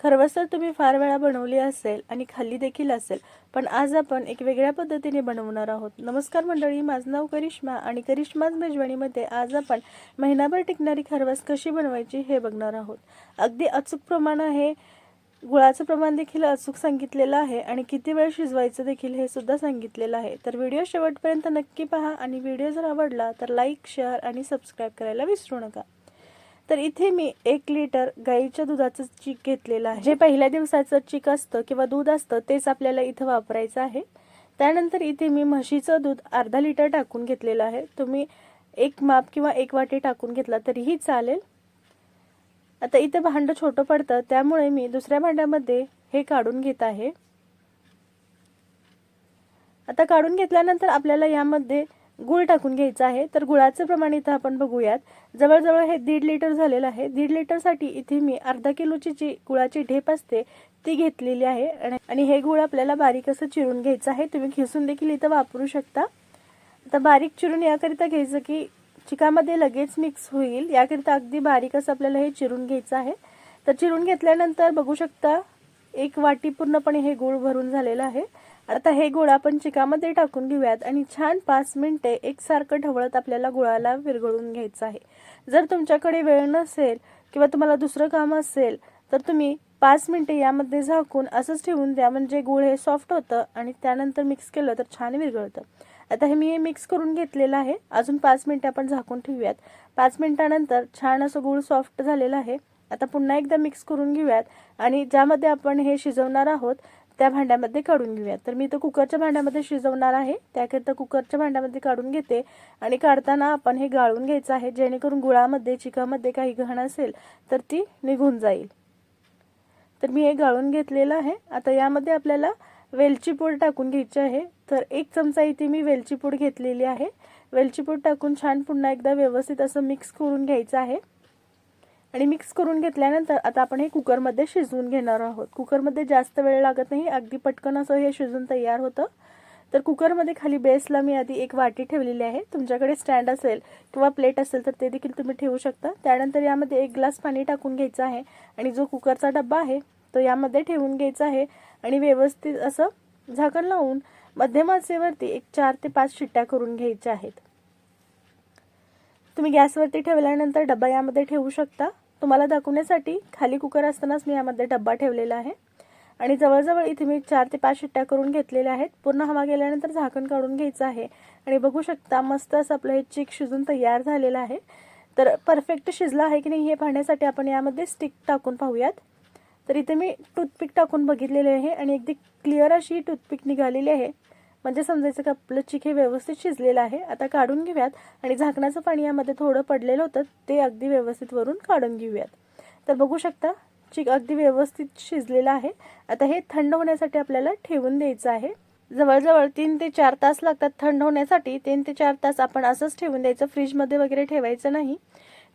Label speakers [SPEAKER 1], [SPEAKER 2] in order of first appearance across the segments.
[SPEAKER 1] खरवस तर तुम्ही फार वेळा बनवली असेल आणि खाल्ली देखील असेल पण आज आपण एक वेगळ्या पद्धतीने बनवणार आहोत. नमस्कार मंडळी माझं नाव करिश्मा आणि करिश्माज मेजवानीमध्ये आज आपण महिनाभर टिकणारी खरवस कशी बनवायची हे बघणार आहोत. अगदी अचूक प्रमाण आहे गुळाचं प्रमाण देखील अचूक सांगितलेलं आहे आणि किती वेळ शिजवायचं देखील हे सुद्धा सांगितलेलं आहे. तर व्हिडिओ शेवटपर्यंत नक्की पहा आणि व्हिडिओ जर आवडला तर लाईक शेअर आणि सबस्क्राईब करायला विसरू नका. तर इथे मी एक लिटर गाईच्या दुधाचं चीक घेतलेलं आहे. जे पहिल्या दिवसाचं चीक असतं किंवा दूध असतं तेच आपल्याला इथं वापरायचं आहे. त्यानंतर इथे मी म्हशीचं दूध अर्धा लिटर टाकून घेतलेलं आहे. तुम्ही एक माप किंवा एक वाटी टाकून घेतला तरीही चालेल. आता इथे भांडं छोटं पडतं त्यामुळे मी दुसऱ्या भांड्यामध्ये हे काढून घेत आहे. आता काढून घेतल्यानंतर आपल्याला यामध्ये गुळ टाकून घ्यायचा आहे. तर गुळाचं प्रमाण इथं आपण बघूयात. जवळजवळ हे दीड लिटर झालेलं आहे. दीड लिटरसाठी इथे मी अर्धा किलोची जी गुळाची ढेप असते ती घेतलेली आहे. आणि- आणि हे गुळ आपल्याला बारीक असं चिरून घ्यायचं आहे. तुम्ही खिसून देखील इथं वापरू शकता. आता बारीक चिरून याकरिता घ्यायचं की चिकामध्ये लगेच मिक्स होईल. याकरिता अगदी बारीक असं आपल्याला हे चिरून घ्यायचं आहे. तर चिरून घेतल्यानंतर बघू शकता एक वाटी पूर्णपणे हे गुळ भरून झालेलं आहे. आता हे गुळ आपण चिकामध्ये टाकून घेऊयात आणि छान पाच मिनटे एकसारखं ढवळत आपल्याला गुळाला विरघळून घ्यायचं आहे. जर तुमच्याकडे वेळ नसेल किंवा तुम्हाला दुसरं काम असेल तर तुम्ही पाच मिनिटे यामध्ये झाकून असंच ठेवून द्या म्हणजे गुळ हे सॉफ्ट होतं आणि त्यानंतर मिक्स केलं तर छान विरघळतं. आता हे मी हे मिक्स करून घेतलेलं आहे. अजून पाच मिनटं आपण झाकून ठेवूयात. पाच मिनटानंतर छान असं गुळ सॉफ्ट झालेलं आहे. आता पुन्हा एकदा मिक्स करून घेऊयात आणि ज्यामध्ये आपण हे शिजवणार आहोत त्या भांड्यामध्ये काढून घेऊया. तर मी इथं कुकरच्या भांड्यामध्ये शिजवणार आहे. त्याकरिता कुकरच्या भांड्यामध्ये काढून घेते. आणि काढताना आपण हे गाळून घ्यायचं आहे. जेणेकरून गुळामध्ये चिकामध्ये काही घाण असेल तर ती निघून जाईल. तर मी हे गाळून घेतलेलं आहे. आता यामध्ये आपल्याला वेलची पूड टाकून घ्यायची आहे. तर एक चमचा इथे मी वेलची पूड घेतलेली आहे. वेलची पूड टाकून छान पुन्हा एकदा व्यवस्थित असं मिक्स करून घ्यायचं आहे. आणि मिक्स करून घेतल्यानंतर आता आपण हे कुकरमध्ये शिजवून घेणार आहोत. कुकरमध्ये जास्त वेळ लागत नाही अगदी पटकन असं हे शिजून तयार होतं. तर कुकरमध्ये खाली बेसला मी आधी एक वाटी ठेवलेली आहे. तुमच्याकडे स्टँड असेल किंवा प्लेट असेल तर ते देखील तुम्ही ठेवू शकता. त्यानंतर यामध्ये एक ग्लास पाणी टाकून घ्यायचं आहे आणि जो कुकरचा डब्बा आहे तो यामध्ये ठेवून घ्यायचा आहे आणि व्यवस्थित असं झाकण लावून मध्यम आचेवरती एक चार ते पाच शिट्ट्या करून घ्यायच्या आहेत. तुम्ही गॅसवरती ठेवल्यानंतर डब्बा यामध्ये ठेवू शकता. तुम्हाला दाखवण्यासाठी खाली कुकर असतानाच मी यामध्ये डब्बा ठेवलेला आहे. आणि जवळजवळ इथे मी चार ते पाच शिट्ट्या करून घेतलेल्या आहेत. पूर्ण हवा गेल्यानंतर झाकण काढून घ्यायचं आहे. आणि बघू शकता मस्त असं आपलं हे चिक शिजून तयार झालेलं आहे. तर परफेक्ट शिजलं आहे की नाही हे पाहण्यासाठी आपण यामध्ये स्टिक टाकून पाहूयात. तर इथे मी टूथपिक टाकून बघितलेले आहे आणि अगदी क्लिअर अशी टूथपिक निघालेली आहे. म्हणजे समजायचं की आपलं चिक हे व्यवस्थित शिजलेलं आहे. आता काढून घेऊयात. आणि झाकणाचं पाणी यामध्ये थोडं पडलेलं होतं ते अगदी व्यवस्थित वरून काढून घेऊयात. तर बघू शकता चिक अगदी व्यवस्थित शिजलेलं आहे. आता हे थंड होण्यासाठी आपल्याला ठेवून द्यायचं आहे. जवळजवळ तीन ते चार तास लागतात थंड होण्यासाठी. तीन ते चार तास आपण असंच ठेवून द्यायचं. फ्रीजमध्ये वगैरे ठेवायचं नाही.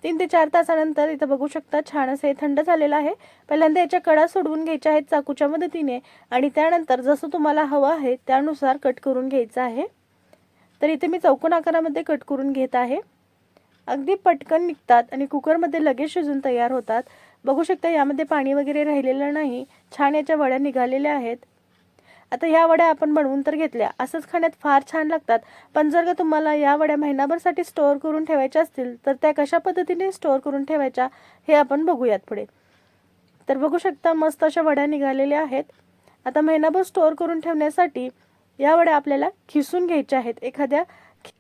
[SPEAKER 1] तीन ते चार तासानंतर इथं बघू शकता छान असं हे थंड झालेलं आहे. पहिल्यांदा याच्या कडा सोडवून घ्यायच्या आहेत चाकूच्या मदतीने. आणि त्यानंतर जसं तुम्हाला हवं आहे त्यानुसार कट करून घ्यायचं आहे. तर इथे मी चौकोन आकारामध्ये कट करून घेत आहे. अगदी पटकन निघतात आणि कुकरमध्ये लगेच शिजून तयार होतात. बघू शकता यामध्ये पाणी वगैरे राहिलेलं नाही. छान याच्या वड्या निघालेल्या आहेत. आता ह्या वड्या आपण बनवून तर घेतल्या. असंच खाण्यात फार छान लागतात. पण जर का तुम्हाला या वड्या महिनाभरसाठी स्टोअर करून ठेवायच्या असतील तर त्या कशा पद्धतीने स्टोअर करून ठेवायच्या हे आपण बघूयात पुढे. तर बघू शकता मस्त अशा वड्या निघालेल्या आहेत. आता महिनाभर स्टोअर करून ठेवण्यासाठी या वड्या आपल्याला खिसून घ्यायच्या आहेत. एखाद्या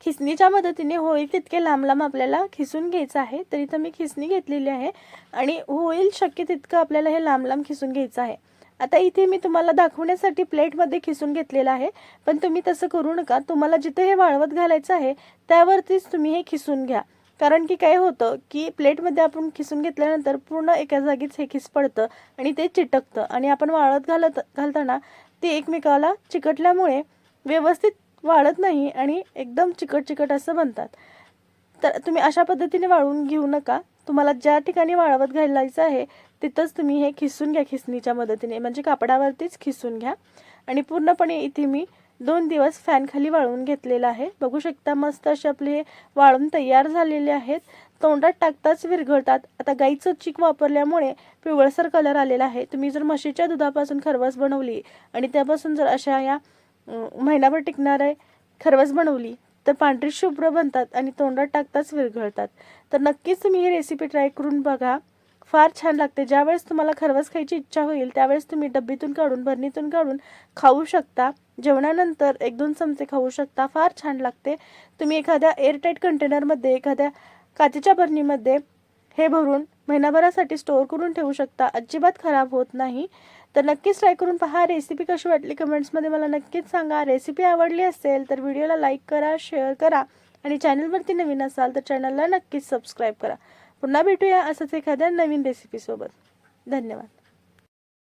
[SPEAKER 1] खिसणीच्या मदतीने होईल तितके लांब लांब आपल्याला खिसून घ्यायचं आहे. तर इथं मी खिसणी घेतलेली आहे आणि होईल शक्य तितकं आपल्याला हे लांब लांब खिसून घ्यायचं आहे. आता इथे मी तुम्हाला दाखवण्यासाठी प्लेटमध्ये खिसून घेतलेलं आहे. पण तुम्ही तसं करू नका. तुम्हाला जिथे हे वाळवत घालायचं आहे त्यावरतीच तुम्ही हे खिसून घ्या. कारण की काय होतं की प्लेटमध्ये आपण खिसून घेतल्यानंतर पूर्ण एका जागीच हे खिस पडतं आणि ते चिटकतं. आणि आपण वाळत घालत घालताना ते एकमेकाला चिकटल्यामुळे व्यवस्थित वाळत नाही आणि एकदम चिकट चिकट असं बनतात. तर तुम्ही अशा पद्धतीने वाळवून घेऊ नका. तुम्हाला ज्या ठिकाणी वाळवत घालायचं आहे तिथंच तुम्ही हे खिसून घ्या खिसणीच्या मदतीने. म्हणजे कापडावरतीच खिसून घ्या. आणि पूर्णपणे इथे मी दोन दिवस फॅनखाली वाळवून घेतलेलं आहे. बघू शकता मस्त असे आपले वाळून तयार झालेले आहेत. तोंडात टाकताच विरघळतात. आता गाईचं चीक वापरल्यामुळे पिवळसर कलर आलेला आहे. तुम्ही जर म्हशीच्या दुधापासून खरवस बनवली आणि त्यापासून जर अशा या महिनाभर टिकणारे खरवस बनवली तर पांढरी शुभ्र बनतात आणि तोंडात टाकताच विरघळतात. तर नक्कीच तुम्ही ही रेसिपी ट्राय करून बघा. फार छान लागते. ज्यावेळेस तुम्हाला खरवस खायची इच्छा होईल त्यावेळेस तुम्ही डब्बीतून काढून भरणीतून काढून खाऊ शकता. जेवणानंतर एक दोन चमचे खाऊ शकता. फार छान लागते. तुम्ही एखाद्या एअरटाईट कंटेनरमध्ये एखाद्या काचेच्या बरणीमध्ये हे भरून महिनाभरासाठी स्टोअर करून ठेवू शकता. अजिबात खराब होत नाही. तर नक्कीच ट्राय करून पहा. रेसिपी कशी वाटली कमेंट्समध्ये मला नक्कीच सांगा. रेसिपी आवडली असेल तर व्हिडिओला लाईक करा शेअर करा आणि चॅनलवरती नवीन असाल तर चॅनलला नक्कीच सबस्क्राईब करा. पुन्हा भेटूया असंच एखाद्या नवीन रेसिपीसोबत धन्यवाद.